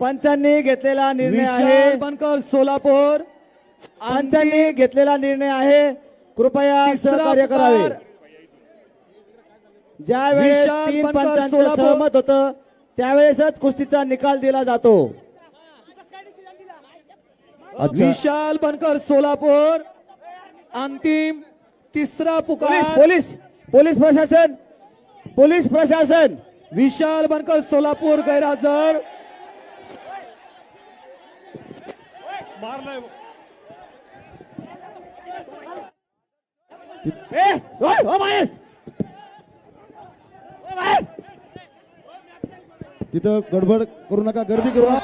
पंचांनी घेतलेला निर्णय आहे. विशाल बनकर सोलापूर. पंचांनी घेतलेला निर्णय आहे. कृपया तिसरा सहकार्य करावे. ज्या वेळेस तीन पंचांचं. सहमत होतं त्यावेळेसच कुस्तीचा निकाल दिला जातो. विशाल बनकर सोलापूर. अंतिम तिसरा पोलीस पुकार पोलीस. पोलीस प्रशासन पोलीस प्रशासन विशाल बनकर सोलापूर गैरहजर. हो तिथं गडबड करू नका गर्दी करू नका.